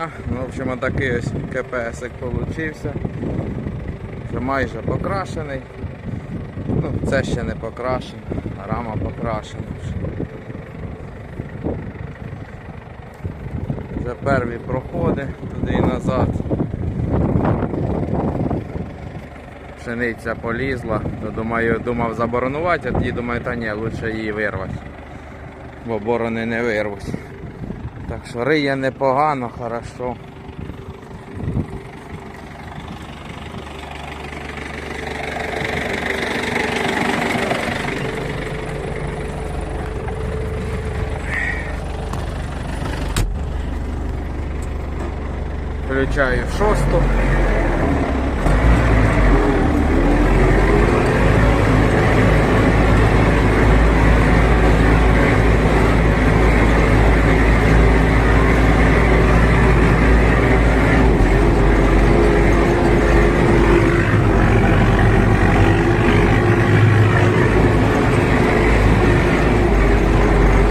Ну, в общем, отакий ось КПСик получився. Вже майже покрашений. Ну, це ще не покрашено, рама покрашена. вже. Вже перві проходи туди і назад. Пшениця полізла, то думаю, думав заборонувати, а тоді думаю, та ні, лучше її вирвати. Бо борони не вирвуть. Так що риє непогано, хорошо. Включаю шосту.